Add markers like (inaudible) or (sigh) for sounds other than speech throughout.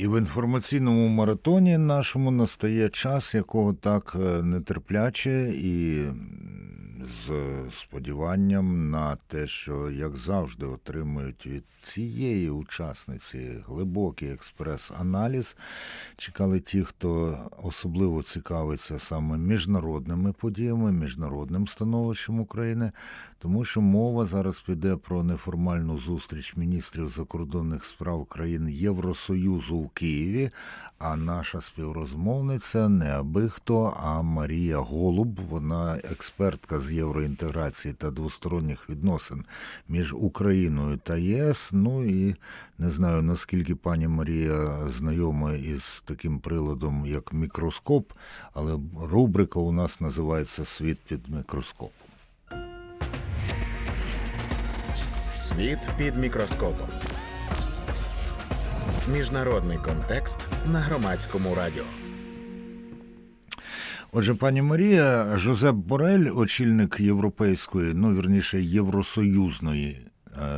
І в інформаційному маратоні нашому настає час, якого так е, нетерпляче, і з сподіванням на те, що, як завжди, отримують від цієї учасниці глибокий експрес-аналіз. Чекали ті, хто особливо цікавиться саме міжнародними подіями, міжнародним становищем України, тому що мова зараз піде про неформальну зустріч міністрів закордонних справ країн Євросоюзу в Києві. А наша співрозмовниця не аби хто, а Марія Голуб. Вона експертка з євроінтеграції та двосторонніх відносин між Україною та ЄС. Ну і не знаю наскільки пані Марія знайома із таким приладом, як мікроскоп, але рубрика у нас називається Світ під мікроскопом. Світ під мікроскопом. Міжнародний контекст на громадському радіо. Отже, пані Марія, Жозеп Борель, очільник європейської, ну вірніше, євросоюзної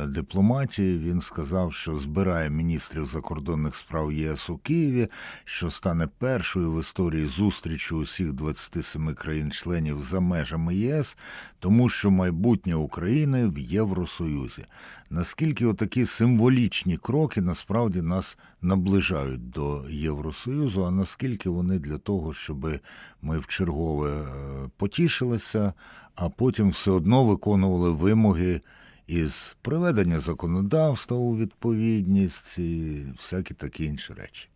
дипломатії, він сказав, що збирає міністрів закордонних справ єС у Києві, що стане першою в історії зустрічю усіх 27 країн-членів за межами ЄС, тому що майбутнє України в Євросоюзі. Наскільки отакі символічні кроки насправді нас наближають до Євросоюзу, а наскільки вони для того, щоб ми в чергове е, потішилися, а потім все одно виконували вимоги із приведення законодавства у відповідність і всякі такі інші речі.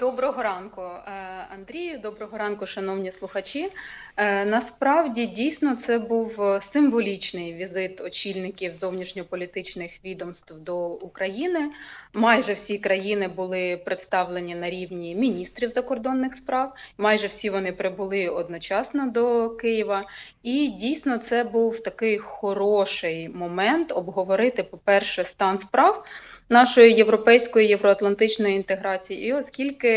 Доброго ранку, е, Андрію. Доброго ранку, шановні слухачі. Е, Насправді дійсно це був символічний візит очільників зовнішньополітичних відомств до України. Майже всі країни були представлені на рівні міністрів закордонних справ. Майже всі вони прибули одночасно до Києва. І дійсно це був такий хороший момент обговорити, по-перше, стан справ нашої європейської євроатлантичної інтеграції. І оскільки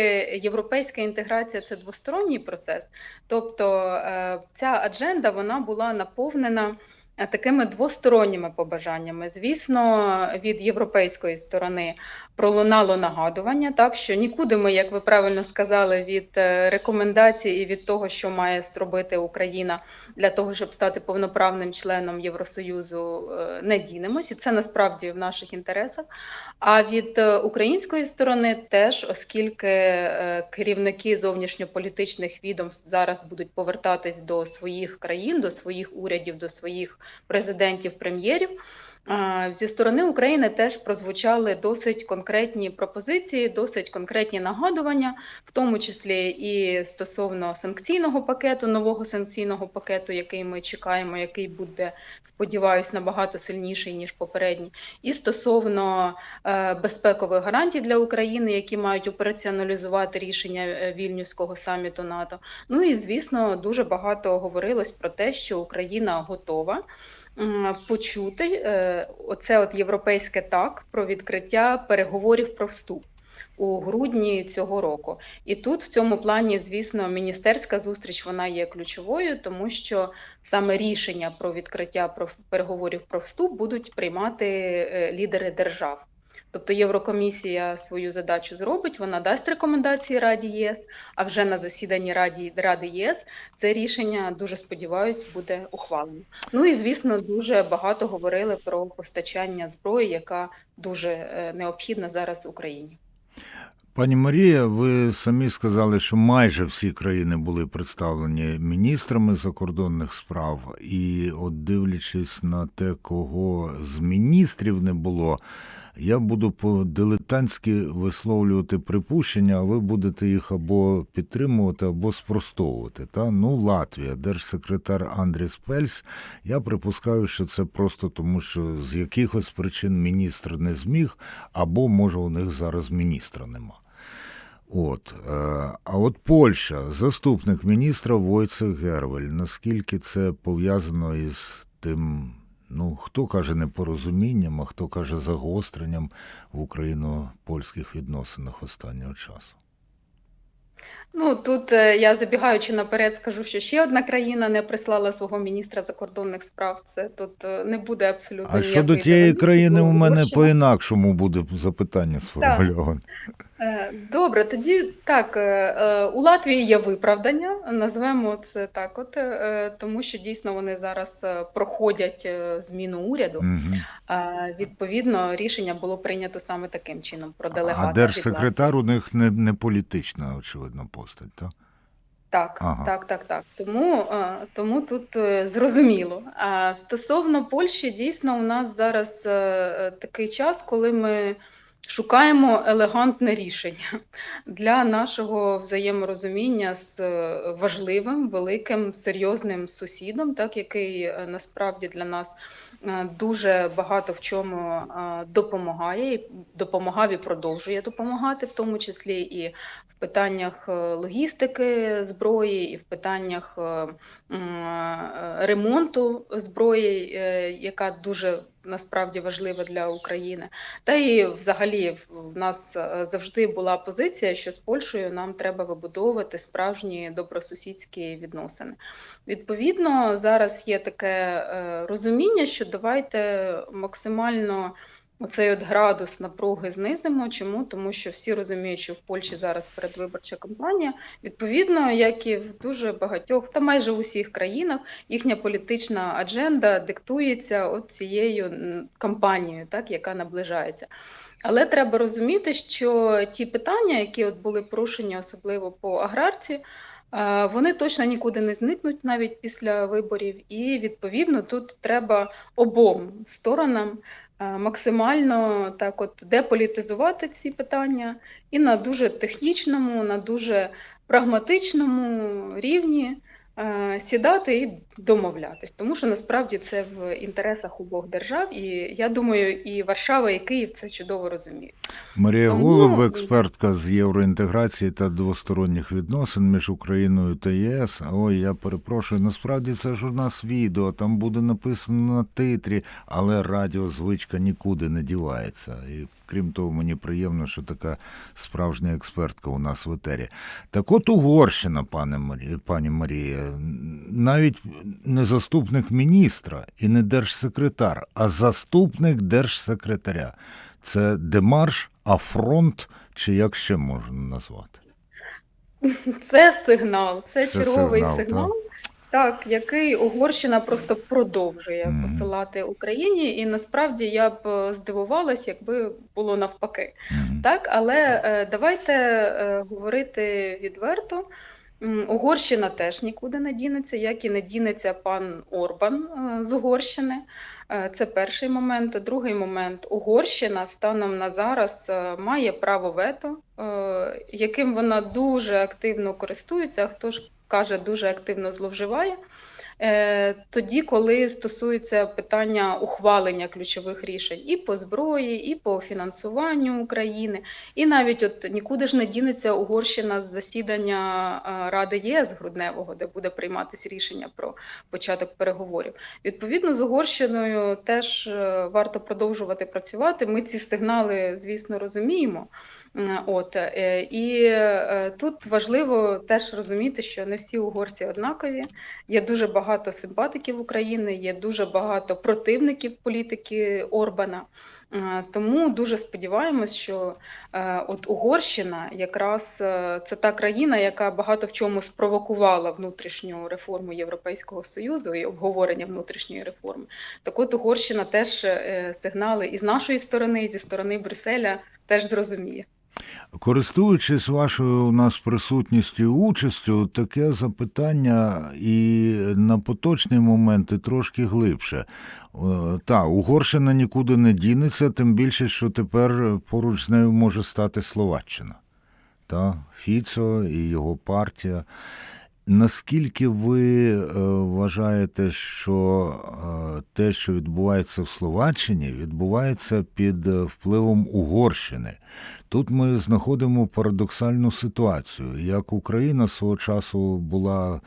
європейська інтеграція це двосторонній процес, тобто е, ця адженда вона була наповнена. Е, Такими двосторонніми побажаннями, звісно, від європейської сторони пролунало нагадування, так що нікуди ми, як ви правильно сказали, від е, рекомендацій і від того, що має зробити Україна для того, щоб стати повноправним членом Євросоюзу, е, не дінемось, і це насправді в наших інтересах. А від української сторони теж, оскільки керівники зовнішньополітичних відомств зараз будуть повертатись до своїх країн, до своїх урядів, до своїх президентів, прем'єрів. Зі сторони України теж прозвучали досить конкретні пропозиції, досить конкретні нагадування, в тому числі і стосовно санкційного пакету, нового санкційного пакету, який ми чекаємо, який буде, сподіваюсь, набагато сильніший ніж попередній, і стосовно е, безпекових гарантій для України, які мають операціоналізувати рішення е, вільнюського саміту НАТО. Ну і звісно, дуже багато говорилось про те, що Україна готова почути е, оце от європейське так про відкриття переговорів про вступ. У грудні цього року, і тут в цьому плані, звісно, міністерська зустріч вона є ключовою, тому що саме рішення про відкриття про переговорів про вступ будуть приймати е, лідери держав. Тобто Єврокомісія свою задачу зробить, вона дасть рекомендації Раді ЄС, а вже на засіданні Раді Ради ЄС це рішення дуже сподіваюсь буде ухвалено. Ну і звісно, дуже багато говорили про постачання зброї, яка дуже е, необхідна зараз Україні. Пані Марія, ви самі сказали, що майже всі країни були представлені міністрами закордонних справ, і от дивлячись на те, кого з міністрів не було, я буду по-дилетантськи висловлювати припущення, а ви будете їх або підтримувати, або спростовувати. Та? Ну, Латвія, держсекретар Андріс Пельс, я припускаю, що це просто тому, що з якихось причин міністр не зміг, або може у них зараз міністра нема. От, е, а от Польща, заступник міністра Войцех Гервель. Наскільки це пов'язано із тим, ну хто каже непорозумінням, а хто каже загостренням в україно-польських відносинах останнього часу? Ну тут е, я забігаючи наперед, скажу, що ще одна країна не прислала свого міністра закордонних справ. Це тут е, не буде абсолютно А щодо тієї країни у мене по-інакшому буде запитання сформульоване. Е, Добре, тоді так, е, е, у Латвії є виправдання, назвемо це так, от е, тому що дійсно вони зараз е, проходять е, зміну уряду. Е, Відповідно, рішення було прийнято саме таким чином про делегата. А держсекретар у них не, не політична, очевидно, постать, так? Так, Ага. так, так, так. Тому, е, тому тут е, зрозуміло. А стосовно Польщі, дійсно, у нас зараз е, е, такий час, коли ми шукаємо елегантне рішення для нашого взаєморозуміння з е, важливим, великим, серйозним сусідом, так, який е, насправді для нас е, дуже багато в чому допомагає, і допомагав і продовжує допомагати, в тому числі і в питаннях логістики зброї, і в питаннях ремонту зброї, яка дуже насправді важлива для України. Та і взагалі в в нас е, завжди була позиція, що з Польщею нам треба вибудовувати справжні добросусідські відносини. Відповідно, зараз є таке е, розуміння, що давайте максимально оцей от градус напруги знизимо. Чому? Тому що всі розуміють, що в Польщі зараз передвиборча кампанія. Відповідно, як і в дуже багатьох, та майже в усіх країнах, їхня політична адженда диктується от цією кампанією, так, яка наближається. Але треба розуміти, що ті питання, які от були порушені, особливо по аграрці, вони точно нікуди не зникнуть навіть після виборів. І відповідно тут треба обом сторонам максимально так от деполітизувати ці питання і на дуже технічному, на дуже прагматичному рівні. е, сідати і домовлятись, тому що насправді це в інтересах обох держав, і я думаю, і Варшава, і Київ це чудово розуміють. Марія Тому- Голуб, експертка з євроінтеграції та двосторонніх відносин між Україною та єС. Ой, я перепрошую. Насправді це ж у нас відео, там буде написано на титрі, але радіозвичка нікуди не дівається. І крім того, мені приємно, що така справжня експертка у нас в етері. Так от Угорщина, пане Марі, пані Марія, навіть не заступник міністра і не держсекретар, а заступник держсекретаря. Це демарш, афронт, чи як ще можна назвати? Це сигнал, це, Це черговий сигнал, сигнал, так, який Угорщина просто продовжує посилати Україні, і насправді я б е, здивувалась, якби було навпаки. Так, але е, давайте е, говорити відверто. Угорщина теж нікуди не дінеться, як і не дінеться пан Орбан з Угорщини. Це перший момент. Другий момент Угорщина станом на зараз має право вето, яким вона дуже активно користується, хто ж каже, дуже активно зловживає. Е, Тоді, коли стосується питання ухвалення ключових рішень і по зброї, і по фінансуванню України, і навіть от нікуди ж не дінеться Угорщина з засідання е, Ради ЄС грудневого, де буде прийматися рішення про початок переговорів. Відповідно, з Угорщиною теж е, варто продовжувати працювати. Ми ці сигнали, звісно, розуміємо. От і тут важливо теж розуміти, що не всі угорці однакові. Є дуже багато симпатиків України, є дуже багато противників політики Орбана. Е, Тому дуже сподіваємось, що е, от Угорщина якраз е, це та країна, яка багато в чому спровокувала внутрішню реформу Європейського Союзу і обговорення внутрішньої реформи. Так от Угорщина теж сигнали і з нашої сторони, і зі сторони Брюсселя теж зрозуміє. Користуючись вашою у нас присутністю і участю, таке запитання і на поточний момент і трошки глибше. Е, Та, Угорщина нікуди не дінеться, тим більше, що тепер поруч з нею може стати Словаччина. Та, Фіцо і його партія. Наскільки ви е, вважаєте, що е, те, що відбувається в Словаччині, відбувається під е, впливом Угорщини? Тут ми знаходимо парадоксальну ситуацію. Як Україна свого часу була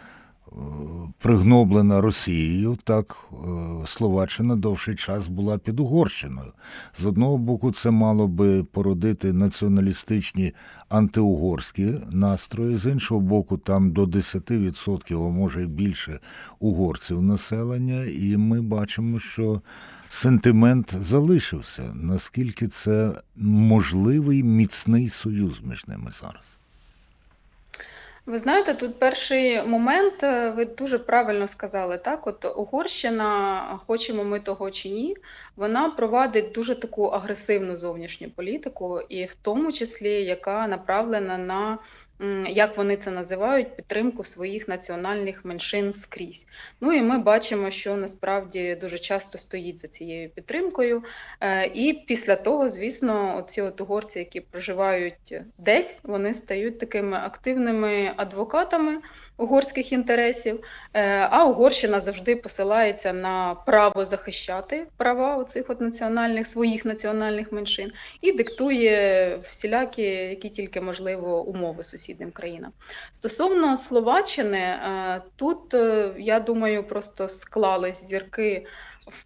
пригноблена Росією, так е, Словаччина довший час була під Угорщиною. З одного боку, це мало би породити націоналістичні антиугорські настрої, з іншого боку, там до 10%, а може й більше угорців населення, і ми бачимо, що сентимент залишився. Наскільки це можливий міцний союз між ними зараз? Ви знаєте, тут перший момент, е, ви дуже правильно сказали, так, от Угорщина, хочемо ми того чи ні, вона провадить дуже таку агресивну зовнішню політику, і в тому числі, яка направлена на, як вони це називають, підтримку своїх національних меншин скрізь. Ну і ми бачимо, що насправді дуже часто стоїть за цією підтримкою. Е, І після того, звісно, оці от угорці, які проживають десь, вони стають такими активними адвокатами угорських інтересів. Е, А Угорщина завжди посилається на право захищати права оцих от національних своїх національних меншин і диктує всілякі, які тільки можливо, умови сусіднім країнам. Стосовно Словаччини, е, тут е, я думаю, просто склались зірки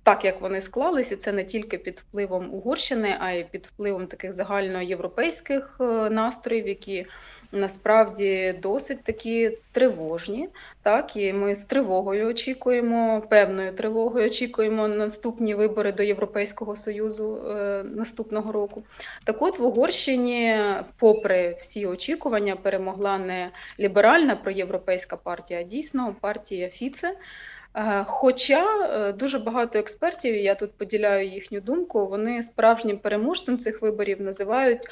так, як вони склались, і це не тільки під впливом Угорщини, а й під впливом таких загальноєвропейських е, настроїв, які насправді досить такі тривожні. Так, і ми з тривогою очікуємо, певною тривогою очікуємо наступні вибори до Європейського Союзу е, наступного року. Так от в Угорщині, попри всі очікування, перемогла не ліберальна проєвропейська партія, а дійсно партія Фіце. Е, Хоча е, дуже багато експертів, і я тут поділяю їхню думку, вони справжнім переможцем цих виборів називають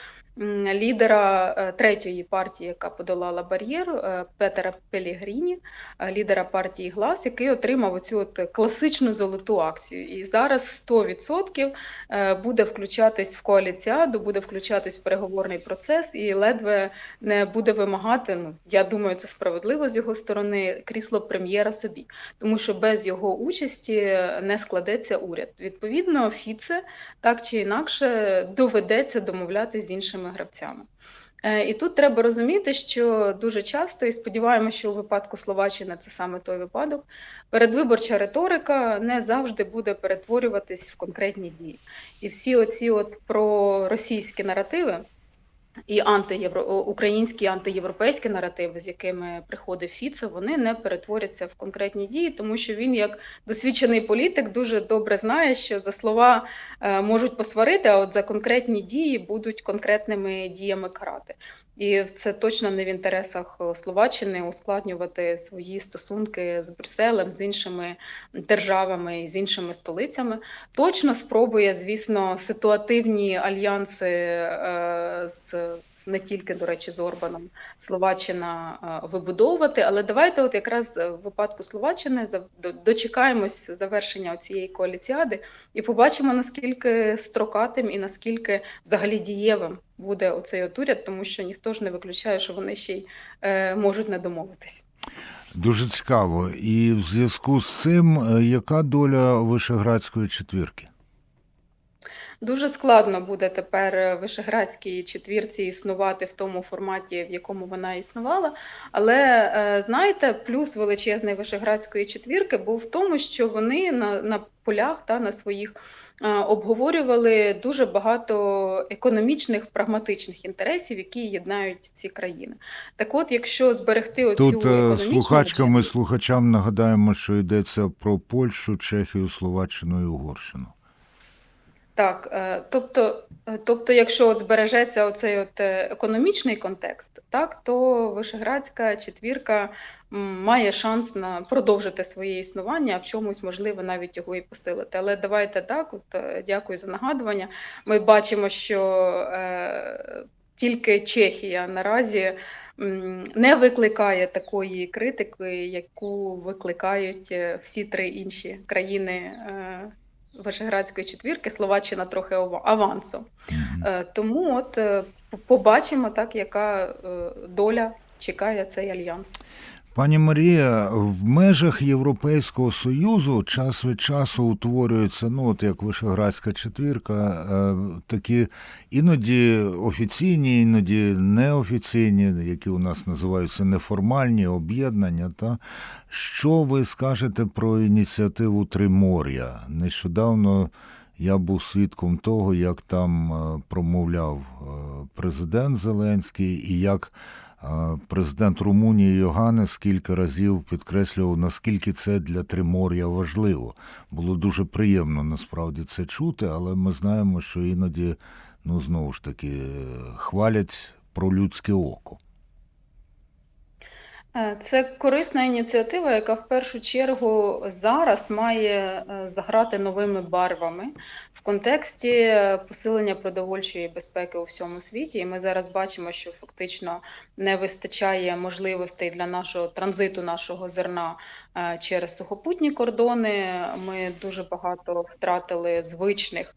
лідера е, третьої партії, яка подолала бар'єр, е, Петера Пелігріні, е, лідера партії Глас, який отримав оцю от класичну золоту акцію. І зараз 100% е, буде включатись в коаліціаду, буде включатись в переговорний процес і ледве не буде вимагати. Ну я думаю, це справедливо з його сторони крісло прем'єра собі, тому що без його участі не складеться уряд. Відповідно, Фіце так чи інакше доведеться домовлятися з іншими гравцями. Е, І тут треба розуміти, що дуже часто, і сподіваємося, що у випадку Словаччини це саме той випадок, передвиборча риторика не завжди буде перетворюватись в конкретні дії. І всі оці от проросійські наративи, і антиєвро... українські антиєвропейські наративи, з якими приходив Фіце, вони не перетворяться в конкретні дії, тому що він, як досвідчений політик, дуже добре знає, що за слова е, можуть посварити, а от за конкретні дії будуть конкретними діями карати. І це точно не в інтересах е, Словаччини ускладнювати свої стосунки з Брюсселем, з іншими державами і з іншими столицями. Точно спробує, звісно, ситуативні альянси е, з не тільки, до речі, з Орбаном Словаччина е, вибудовувати. Але давайте, от якраз в випадку Словаччини, дочекаємось завершення цієї коаліціади і побачимо, наскільки строкатим і наскільки взагалі дієвим буде оцей от уряд, тому що ніхто ж не виключає, що вони ще й е, можуть не домовитись. Дуже цікаво. І в зв'язку з цим, е, яка доля Вишеградської четвірки? Дуже складно буде тепер е, Вишеградській четвірці існувати в тому форматі, в якому вона існувала. Але е, знаєте, плюс величезний Вишеградської четвірки був в тому, що вони на, на полях та на своїх е, обговорювали дуже багато економічних прагматичних інтересів, які єднають ці країни. Так, от, якщо зберегти оцю Тут економічну слухачкам і слухачам нагадаємо, що йдеться про Польщу, Чехію, Словаччину і Угорщину. Так, е, тобто, е, тобто, якщо от збережеться оцей от е, економічний контекст, так, то Вишеградська четвірка має шанс на продовжити своє існування, а в чомусь можливо навіть його і посилити. Але давайте так, от дякую за нагадування. Ми бачимо, що е, тільки Чехія наразі не викликає такої критики, яку викликають всі три інші країни. Вишеградської четвірки, Словаччина трохи авансом. Е, Тому от е, побачимо, так, яка е, доля чекає цей альянс. Пані Марія, в межах Європейського Союзу час від часу утворюються, ну от як Вишеградська четвірка, е, такі іноді офіційні, іноді неофіційні, які у нас називаються неформальні об'єднання. Та що ви скажете про ініціативу Тримор'я? Нещодавно я був свідком того, як там е, промовляв е, президент Зеленський і як президент Румунії Йоганес кілька разів підкреслював, наскільки це для Тримор'я важливо. Було дуже приємно насправді це чути, але ми знаємо, що іноді, ну знову ж таки, хвалять про людське око. Е, Це корисна ініціатива, яка в першу чергу зараз має е, заграти новими барвами в контексті е, посилення продовольчої безпеки у всьому світі. І ми зараз бачимо, що фактично не вистачає можливостей для нашого транзиту нашого зерна через сухопутні кордони. Ми дуже багато втратили звичних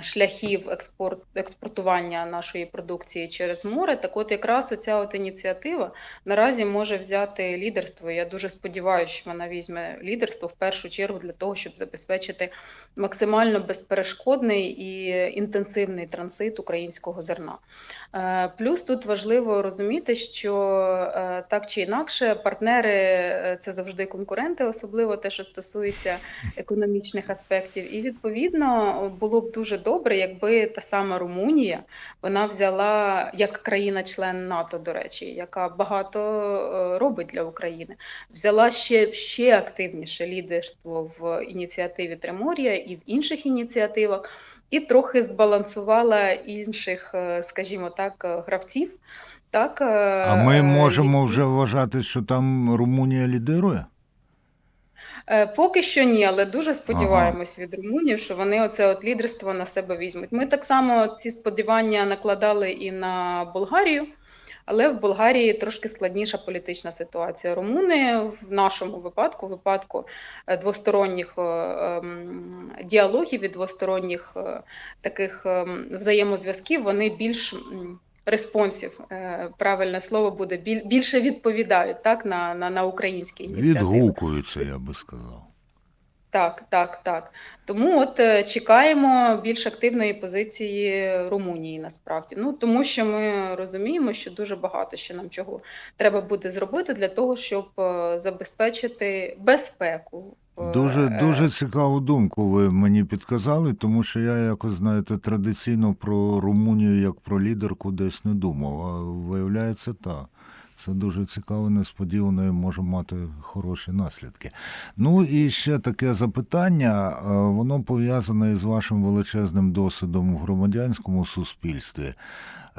шляхів експорт, експортування нашої продукції через море. Так от якраз оця от ініціатива наразі може взяти лідерство. Я дуже сподіваюся, що вона візьме лідерство в першу чергу для того, щоб забезпечити максимально безперешкодний і інтенсивний транзит українського зерна. Е, Плюс тут важливо розуміти, що е, так чи інакше партнери е, це завжди конкуренти, особливо те, що стосується економічних аспектів. І відповідно було б дуже добре, якби та сама Румунія вона взяла як країна-член НАТО, до речі, яка багато робить для України, взяла ще, ще активніше лідерство в ініціативі Тримор'я і в інших ініціативах, і трохи збалансувала інших, е, скажімо так, е, гравців. Так, е, А ми е, можемо вже вважати, що там Румунія лідирує? Е, Поки що ні, але дуже сподіваємось від румунів, що вони оце от лідерство на себе візьмуть. Ми так само ці сподівання накладали і на Болгарію, але в Болгарії трошки складніша політична ситуація. Румуни в нашому випадку, випадку е, двосторонніх е, ем, діалогів і двосторонніх е, таких ем, взаємозв'язків, вони більш респонсів, правильне слово буде, біль- більше відповідають так, на, на, на українські ініціативи. Відгукуються, я би сказав. Так, так, так. Тому от е, чекаємо більш активної позиції Румунії насправді. Ну тому що ми розуміємо, що дуже багато ще нам чого треба буде зробити для того, щоб е, забезпечити безпеку. Дуже е, дуже цікаву думку ви мені підказали, тому що я якось знаєте традиційно про Румунію як про лідерку десь не думав. А виявляється так. Це дуже цікаво, несподівано і може мати хороші наслідки. Ну і ще таке запитання. е, Воно пов'язане із вашим величезним досвідом в громадянському суспільстві.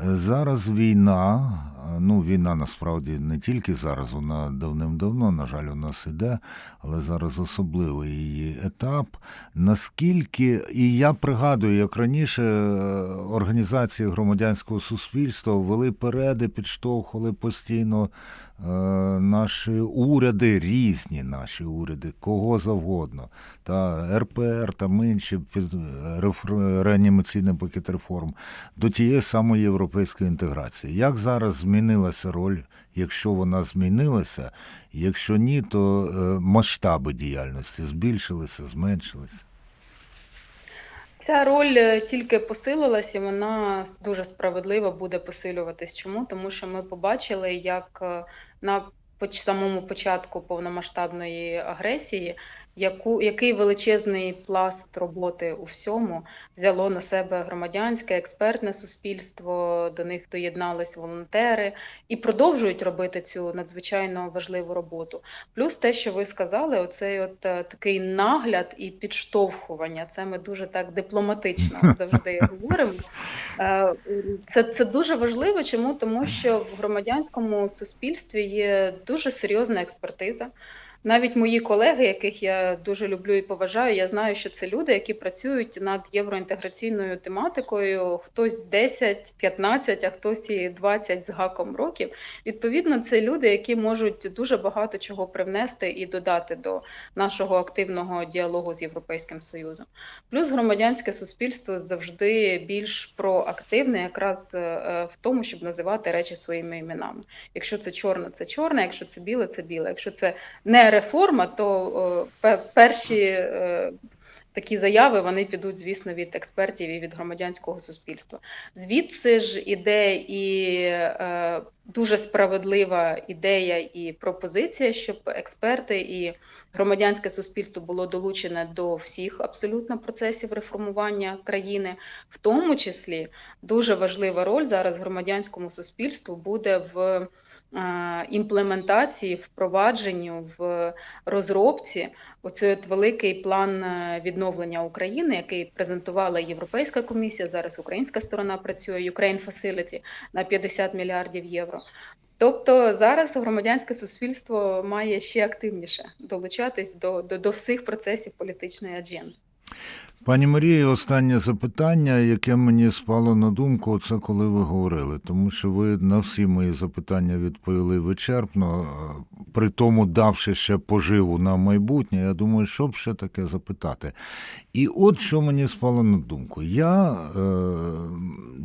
Е, Зараз війна, е, ну війна насправді не тільки зараз, вона давним-давно, на жаль, у нас іде, але зараз особливий її етап. Наскільки, і я пригадую, як раніше організації громадянського суспільства вели переди, підштовхували постійно е, наші уряди, різні наші уряди, кого завгодно, та РПР, там інші е, реанімаційний пакет реформ до тієї самої європейської інтеграції. Як зараз змінилася роль, якщо вона змінилася, якщо ні, то е, масштаби діяльності збільшилися, зменшилися. Ця роль е, тільки посилилась, і вона дуже справедливо буде посилюватись. Чому? Тому що ми побачили, як е, на самому початку повномасштабної агресії, яку, який величезний пласт роботи у всьому взяло на себе громадянське, експертне суспільство, до них доєднались волонтери і продовжують робити цю надзвичайно важливу роботу. Плюс те, що ви сказали, оцей от е, такий нагляд і підштовхування. Це ми дуже так дипломатично (laughs) завжди говоримо. Е, Це, це дуже важливо. Чому? Тому що в громадянському суспільстві є дуже серйозна експертиза. Навіть мої колеги, яких я дуже люблю і поважаю, я знаю, що це люди, які працюють над євроінтеграційною тематикою. Хтось 10, 15, а хтось і 20 з гаком років. Відповідно, це люди, які можуть дуже багато чого привнести і додати до нашого активного діалогу з Європейським Союзом. Плюс громадянське суспільство завжди більш проактивне, якраз е, в тому, щоб називати речі своїми іменами. Якщо це чорне, це чорне, якщо це біле, це біле. Якщо це не реформа, то е, перші е, такі заяви вони підуть, звісно, від експертів і від громадянського суспільства. Звідси ж іде і е, дуже справедлива ідея і пропозиція, щоб експерти і громадянське суспільство було долучене до всіх абсолютно процесів реформування країни, в тому числі дуже важлива роль зараз громадянському суспільству буде в імплементації, впровадженні, в розробці оцей от великий план е, відновлення України, який презентувала Європейська комісія. Зараз українська сторона працює Ukraine Facility на 50 мільярдів євро. Тобто зараз громадянське суспільство має ще активніше долучатись до, до, до всіх процесів політичної адженди. Пані Марія, останнє запитання, яке мені спало на думку, це коли ви говорили, тому що ви на всі мої запитання відповіли вичерпно, е, при тому давши ще поживу на майбутнє. Я думаю, що б ще таке запитати. І от що мені спало на думку. Я, е,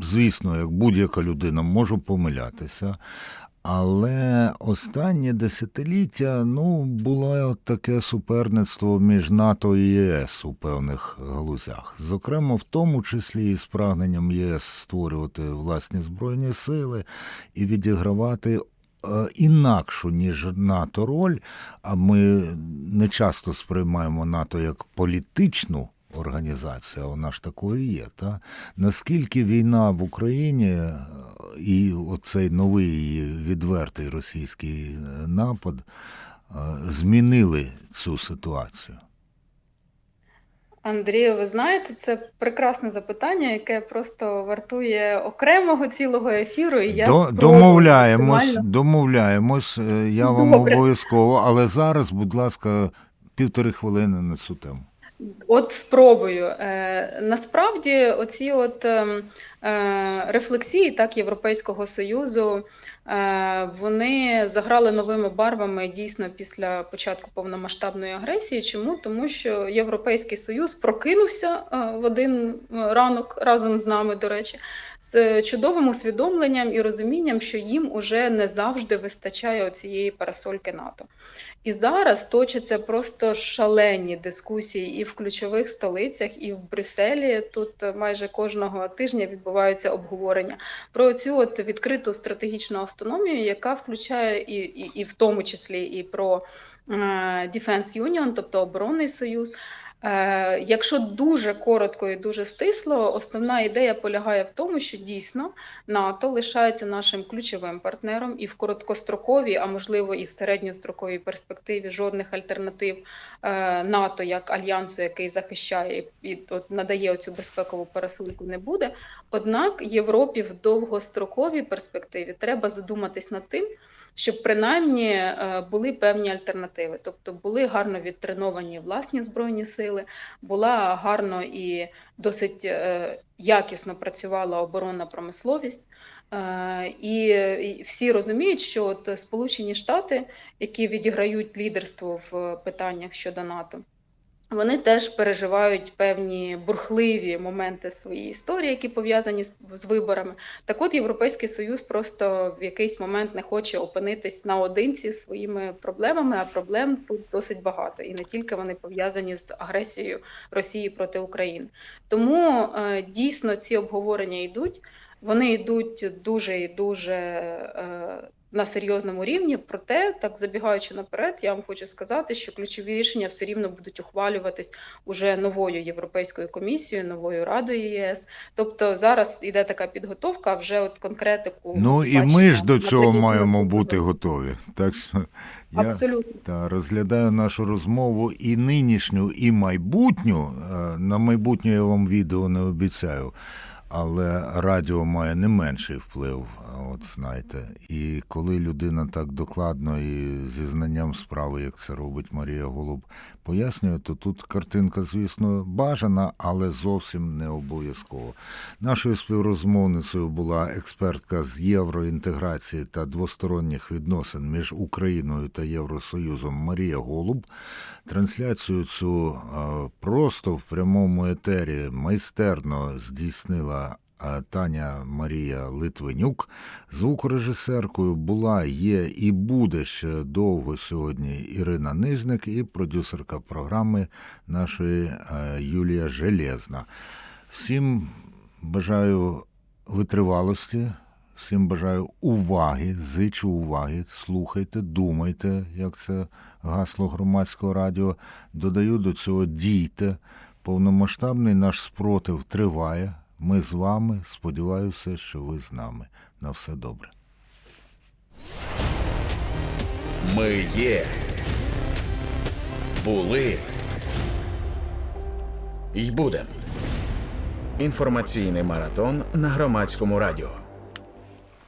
звісно, як будь-яка людина, можу помилятися. Але останнє десятиліття ну, було таке суперництво між НАТО і ЄС у певних галузях. Зокрема, в тому числі і з прагненням ЄС створювати власні збройні сили і відігравати е, інакшу, ніж НАТО роль. А ми не часто сприймаємо НАТО як політичну організацію, а вона ж такою є. Та? Наскільки війна в Україні е, і оцей новий відвертий російський е, напад е, змінили цю ситуацію? Андрію, ви знаєте, це прекрасне запитання, яке просто вартує окремого цілого ефіру. І я До, домовляємось, максимально домовляємось. Я вам Добре. обов'язково, але зараз, будь ласка, півтори хвилини на цю тему. От спробую. Е, насправді, оці от ем, е, рефлексії так Європейського Союзу, е, вони заграли новими барвами дійсно після початку повномасштабної агресії. Чому? Тому що Європейський Союз прокинувся е, в один е, ранок разом з нами, до речі, з чудовим усвідомленням і розумінням, що їм уже не завжди вистачає цієї парасольки НАТО. І зараз точаться просто шалені дискусії і в ключових столицях, і в Брюсселі. Тут е, майже кожного тижня відбуваються обговорення про цю от відкриту стратегічну автономію, яка включає і, і, і в тому числі і про е, Defense Union, тобто оборонний союз. Е, Якщо дуже коротко і дуже стисло, основна ідея полягає в тому, що дійсно НАТО лишається нашим ключовим партнером і в короткостроковій, а можливо і в середньостроковій перспективі жодних альтернатив е, НАТО як альянсу, який захищає і от надає оцю безпекову парасольку, не буде. Однак Європі в довгостроковій перспективі треба задуматись над тим, щоб принаймні е, були певні альтернативи, тобто були гарно відтреновані власні збройні сили, була гарно і досить е, якісно працювала оборонна промисловість. Е, І і всі розуміють, що от Сполучені Штати, які відіграють лідерство в питаннях щодо НАТО, вони теж переживають певні бурхливі моменти своєї історії, які пов'язані з, з виборами. Так от Європейський Союз просто в якийсь момент не хоче опинитись наодинці з своїми проблемами, а проблем тут досить багато. І не тільки вони пов'язані з агресією Росії проти України. Тому е, дійсно ці обговорення йдуть. Вони йдуть дуже і дуже е, на серйозному рівні. Проте, так забігаючи наперед, я вам хочу сказати, що ключові рішення все рівно будуть ухвалюватись уже новою європейською комісією, новою радою ЄС. Тобто зараз іде така підготовка, а вже от конкретику. Ну і бачимо ми ж до цього маємо бути готові. Так що я Абсолютно. та, розглядаю нашу розмову і нинішню, і майбутню. Е, На майбутнє я вам відео не обіцяю. Але радіо має не менший вплив, от знаєте. І коли людина так докладно і зі знанням справи, як це робить Марія Голуб, пояснює, то тут картинка, звісно, бажана, але зовсім не обов'язково. Нашою співрозмовницею була експертка з євроінтеграції та двосторонніх відносин між Україною та Євросоюзом Марія Голуб. Трансляцію цю е, просто в прямому етері майстерно здійснила Таня Марія Литвинюк. Звукорежисеркою була, є і буде ще довго сьогодні Ірина Нижник і продюсерка програми нашої е, Юлія Железна. Всім бажаю витривалості. Всім бажаю уваги, зичу уваги, слухайте, думайте, як це гасло громадського радіо. Додаю до цього дійте. Повномасштабний наш спротив триває. Ми з вами. Сподіваюся, що ви з нами. На все добре. Ми є. Були. І будем. Інформаційний маратон на громадському радіо.